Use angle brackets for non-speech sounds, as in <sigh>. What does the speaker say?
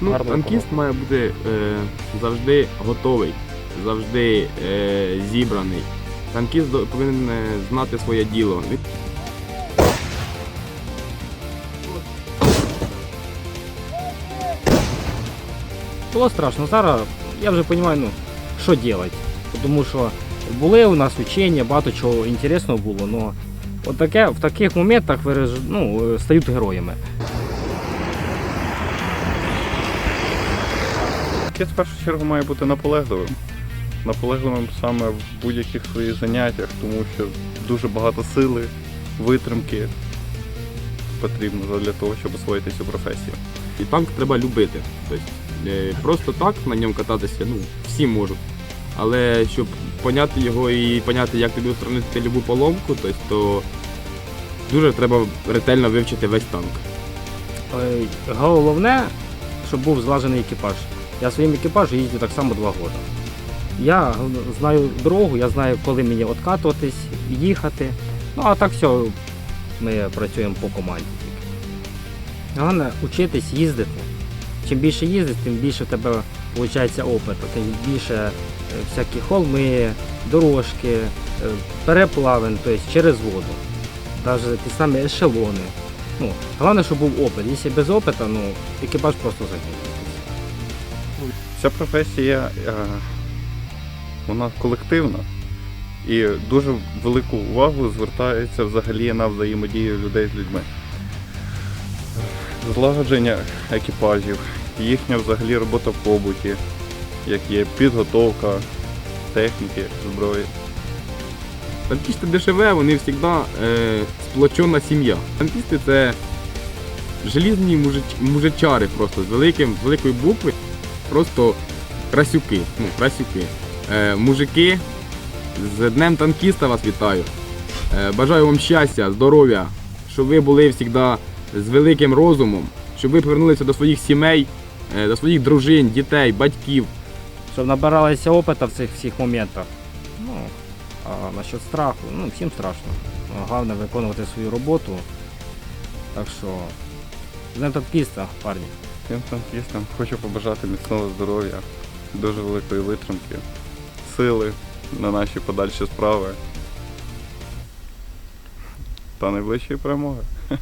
Ну, Гарного танкіст має бути е, завжди готовий, завжди е, зібраний. Танкіст повинен е, знати своє діло. Було страшно. Зараз я вже розумію, ну, що робити. Тому що були у нас учення, багато чого інтересного було, але от таке, в таких моментах ну, е, стають героями. Танкіст в першу чергу має бути наполегливим. Наполегливим саме в будь-яких своїх заняттях, тому що дуже багато сили, витримки потрібно для того, щоб освоїти цю професію. І танк треба любити. Тобто, е, просто так на ньому кататися, ну, всі можуть. Але щоб поняти його і поняти, як тобі устранити любу поломку, тобто, то дуже треба ретельно вивчити весь танк. Е, Головне, щоб був злажений екіпаж. Я своїм екіпажем їздю так само два роки. Я знаю дорогу, я знаю, коли мені откатуватись, їхати. Ну а так все, ми працюємо по команді. Головне учитись їздити. Чим більше їздиш, тим більше в тебе виходить опит, тим більше е, всякі холми, дорожки, е, переплавин, тобто через воду. Навіть ті самі ешелони. Ну, головне, щоб був опит. Якщо без опиту, ну, екіпаж просто загине. Ця професія е, вона колективна і дуже велику увагу звертається взагалі на взаємодію людей з людьми. Злагодження екіпажів, їхня взагалі робота в побуті, як є підготовка техніки, зброї. Танкісти ДШВ, вони завжди е, сплочена сім'я. Танкісти це желізні мужич- мужичари просто з великим, з великої букви, просто красюки. Ну, красюки. Е, мужики, з Днем танкіста вас вітаю. Е, бажаю вам щастя, здоров'я, щоб ви були завжди з великим розумом, щоб ви повернулися до своїх сімей, е, до своїх дружин, дітей, батьків. Щоб набиралися опиту в цих всіх моментах. Ну, а насчет страху, ну, всім страшно. Ну, Головне виконувати свою роботу. Так що, з Днем танкіста, парні. Тим танкістам хочу побажати міцного здоров'я, дуже великої витримки, сили на наші подальші справи та найближчої перемоги. <laughs>